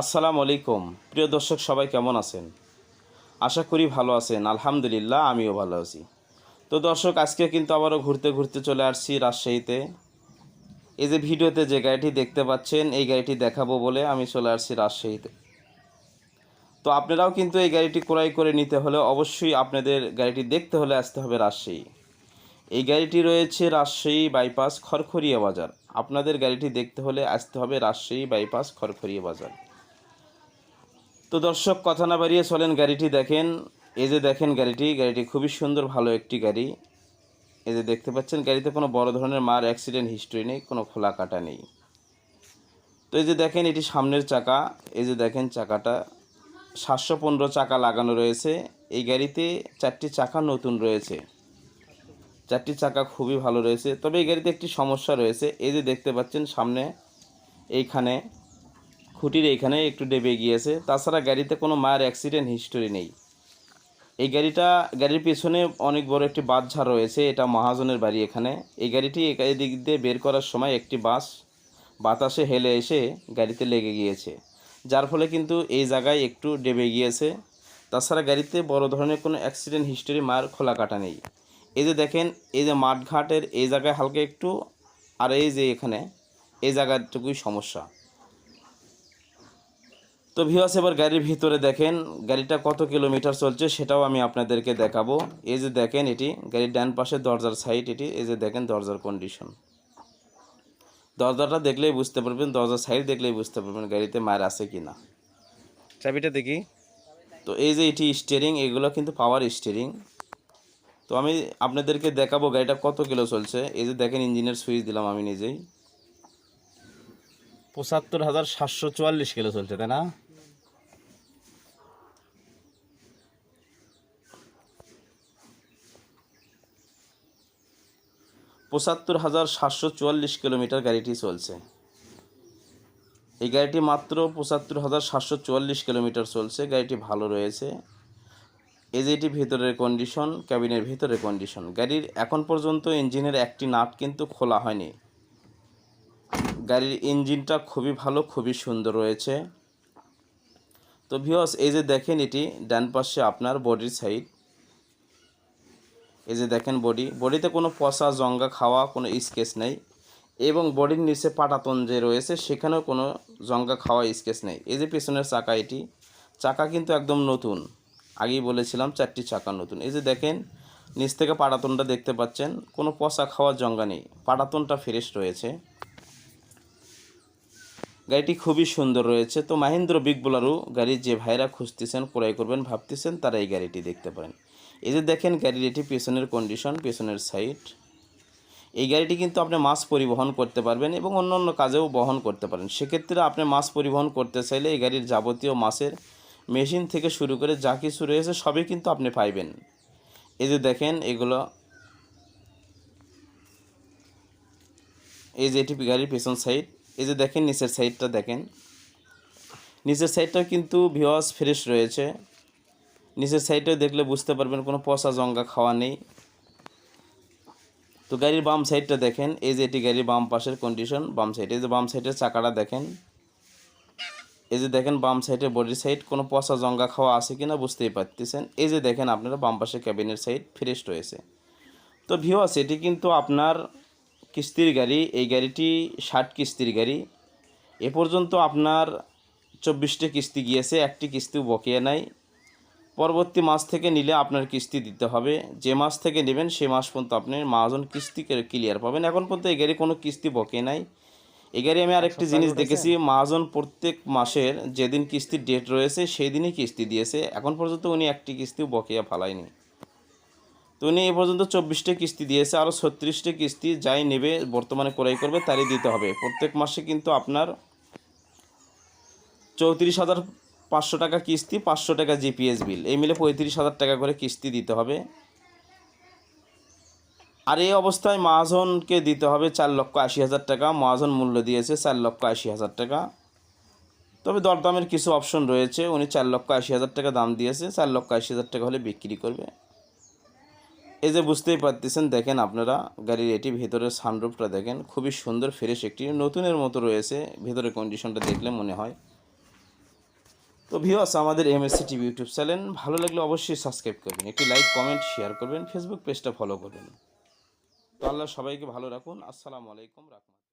আসসালামু আলাইকুম। প্রিয় দর্শক, সবাই কেমন আছেন? আশা করি ভালো আছেন। আলহামদুলিল্লাহ, আমিও ভালো আছি। তো দর্শক, আজকে কিন্তু আবারও ঘুরতে ঘুরতে চলে আসছি রাজশাহীতে। এই যে ভিডিওতে যে গাড়িটি দেখতে পাচ্ছেন, এই গাড়িটি দেখাবো বলে আমি চলে আসছি রাজশাহীতে। তো আপনারাও কিন্তু এই গাড়িটি ক্রয় করে নিতে হলে অবশ্যই আপনাদের গাড়িটি দেখতে হলে আসতে হবে রাজশাহী। এই গাড়িটি রয়েছে রাজশাহী বাইপাস খড়খড়িয়া বাজার। আপনাদের গাড়িটি দেখতে হলে আসতে হবে রাজশাহী বাইপাস খড়খড়িয়া বাজার। তো দর্শক, কথা না বাড়িয়ে চলেন গাড়িটি দেখেন। এই যে দেখেন গাড়িটি গাড়িটি খুবই সুন্দর, ভালো একটি গাড়ি। এই যে দেখতে পাচ্ছেন, গাড়িতে কোনো বড় ধরনের মার অ্যাক্সিডেন্ট হিস্ট্রি নেই, কোনো খোলা কাটা নেই। তো এই যে দেখেন, এটি সামনের চাকা। এই যে দেখেন চাকাটা, সাতশো পনেরো চাকা লাগানো রয়েছে। এই গাড়িতে চারটি চাকা নতুন রয়েছে। চারটি চাকা খুবই ভালো রয়েছে। তবে এই গাড়িতে একটি সমস্যা রয়েছে। এই যে দেখতে পাচ্ছেন সামনে, এইখানে খুঁটির এখানে একটু ডেবে গিয়েছে। তাছাড়া গাড়িতে কোনো মায়ের অ্যাক্সিডেন্ট হিস্টোরি নেই। এই গাড়িটা, গাড়ির পিছনে অনেক বড় একটি বাসঝাড় রয়েছে, এটা মহাজনের বাড়ি এখানে। এই গাড়িটি এদিক দিয়ে বের করার সময় একটি বাস বাতাসে হেলে এসে গাড়িতে লেগে গিয়েছে। যার ফলে কিন্তু এই জায়গায় একটু ডেবে গিয়েছে। তাছাড়া গাড়িতে বড় ধরনের কোনো অ্যাক্সিডেন্ট হিস্টোরি মার খোলা কাটা নেই। এই যে দেখেন, এই যে মাঠঘাটের এই জায়গায় হালকা একটু, আর এই যে এখানে, এই জায়গাটুকুই সমস্যা। তো ভিওয়াস এবার গাড়ির ভিতরে দেখেন গাড়িটা কত কিলোমিটার চলছে সেটাও আমি আপনাদেরকে দেখাবো। এই যে দেখেন এটি গাড়ির ডান পাশে দরজার সাইড এটি এই যে দেখেন দরজার কন্ডিশন দরজাটা দেখলেই বুঝতে পারবেন দরজার সাইড দেখলেই বুঝতে পারবেন গাড়িতে মায়ের আছে কি না। চাবিটা দেখি। তো এই যে এটি স্টিয়ারিং এগুলো কিন্তু পাওয়ার স্টিয়ারিং তো আমি আপনাদেরকে দেখাবো গাড়িটা কত কিলো চলছে। এই যে দেখেন ইঞ্জিনের সুইচ দিলাম আমি নিজেই। পঁচাত্তর হাজার সাতশো চুয়াল্লিশ কিলো চলছে তাই না? পঁচাত্তর হাজার সাতশো চুয়াল্লিশ কিলোমিটার গাড়িটি চলছে। এই গাড়িটি মাত্র পঁচাত্তর হাজার সাতশো চুয়াল্লিশ কিলোমিটার চলছে। গাড়িটি ভালো রয়েছে। এটি ভেতরের কন্ডিশন ক্যাবিনের ভিতরের কন্ডিশন গাড়ির এখন পর্যন্ত ইঞ্জিনের একটি নাট কিন্তু খোলা হয়নি। গাড়ির ইঞ্জিনটা খুবই ভালো, খুবই সুন্দর রয়েছে। তো ভিওস এই যে দেখেন এটি, ডান পাশে আপনার বডির সাইড এই যে দেখেন বডি বডিতে কোনো পচা, জঙ্গা খাওয়া কোনো স্কেচ নেই এবং বডির নিচে পাটাতন যে রয়েছে, সেখানেও কোনো জঙ্গা খাওয়া স্কেচ নেই। এই যে পেছনের চাকা এটি, চাকা কিন্তু একদম নতুন। আগেই বলেছিলাম চারটি চাকা নতুন। এই যে দেখেন, নিচ থেকে পাটাতনটা দেখতে পাচ্ছেন, কোনো পচা খাওয়ার জঙ্গা নেই। পাটাতনটা ফ্রেশ রয়েছে। গাড়িটি খুবই সুন্দর রয়েছে। তো মাহিন্দ্র বিগ বোলারও গাড়ির যে ভাইরা খুঁজতেছেন, ক্রয় করবেন, ভাবতেছেন, তারা এই গাড়িটি দেখতে পারেন। এই যে দেখেন গাড়ির এটি পেছনের কন্ডিশন পেছনের সাইড এই গাড়িটি কিন্তু আপনি মাছ পরিবহন করতে পারবেন এবং অন্য অন্য কাজেও বহন করতে পারেন। সেক্ষেত্রে আপনি মাছ পরিবহন করতে চাইলে এই গাড়ির যাবতীয় মাছের মেশিন থেকে শুরু করে যা কিছু রয়েছে সবই কিন্তু আপনি পাইবেন। এই যে দেখেন এগুলো, এই যে এটি গাড়ির পেছন সাইড এই যে দেখেন, নিচের সাইডটা দেখেন। নিচের সাইডটা কিন্তু ভিওয়াস ফ্রেশ রয়েছে। নিচের সাইডে দেখলে বুঝতে পারবেন কোনো পচা জঙ্গা খাওয়া নেই। তো গাড়ির বাম সাইডটা দেখেন, এই যে এটি গাড়ির বাম পাশের কন্ডিশন বাম সাইড এই যে বাম সাইডের চাকাটা দেখেন। এই যে দেখেন, বাম সাইডের বডির সাইড কোনো পচা জঙ্গা খাওয়া আছে কিনা বুঝতেই পারতেছেন। এই যে দেখেন, আপনারা বাম পাশে ক্যাবিনের সাইড ফ্রেশ রয়েছে। তো ভিওয়াস এটি কিন্তু আপনার কিস্তির গাড়ি এই গাড়িটি ষাট কিস্তির গাড়ি। এ পর্যন্ত আপনার চব্বিশটি কিস্তি গিয়েছে একটি কিস্তিও বকেয়া নাই। পরবর্তী মাস থেকে নিলে আপনার কিস্তি দিতে হবে। যে মাস থেকে নেবেন সে মাস পর্যন্ত আপনি মাহাজন কিস্তি ক্লিয়ার পাবেন। এখন পর্যন্ত এই গাড়ি কোনো কিস্তি বকে নাই। এই গাড়ি আমি আরেকটি জিনিস দেখেছি মাহাজন প্রত্যেক মাসের যেদিন কিস্তির ডেট রয়েছে সেই দিনই কিস্তি দিয়েছে। এখন পর্যন্ত উনি একটি কিস্তিও বকেয়া ফালায়নি। তো উনি এ পর্যন্ত চব্বিশটা কিস্তি দিয়েছে আরও ছত্রিশটা কিস্তি যাই নেবে, বর্তমানে ক্রয় করবে, তারই দিতে হবে। প্রত্যেক মাসে কিন্তু আপনার চৌত্রিশ হাজার পাঁচশো টাকা কিস্তি, পাঁচশো টাকা জিপিএস বিল। এই মিলে পঁয়ত্রিশ হাজার টাকা করে কিস্তি দিতে হবে। আর এই অবস্থায় মহাজনকে দিতে হবে চার লক্ষ আশি হাজার টাকা। মহাজন মূল্য দিয়েছে চার লক্ষ আশি হাজার টাকা। তবে দরদামের কিছু অপশন রয়েছে। উনি চার লক্ষ আশি হাজার টাকা দাম দিয়েছে, চার লক্ষ আশি হাজার টাকা হলে বিক্রি করবে। এই যে বুঝতেই পারতেছেন, দেখেন আপনারা গাড়ির এটি ভেতরের সানরুফটা দেখেন, খুবই সুন্দর ফ্রেশ একটি, নতুনের মতো রয়েছে, ভেতরের কন্ডিশনটা দেখলে মনে হয়। তো ভিওয়াস আমাদের এমএসসি টিভি ইউটিউব চ্যানেল ভালো লাগলে অবশ্যই সাবস্ক্রাইব করবেন, একটি লাইক কমেন্ট শেয়ার করবেন ফেসবুক পেজটা ফলো করবেন। তো আল্লাহ সবাইকে ভালো রাখুন, আসসালামু আলাইকুম রাখুন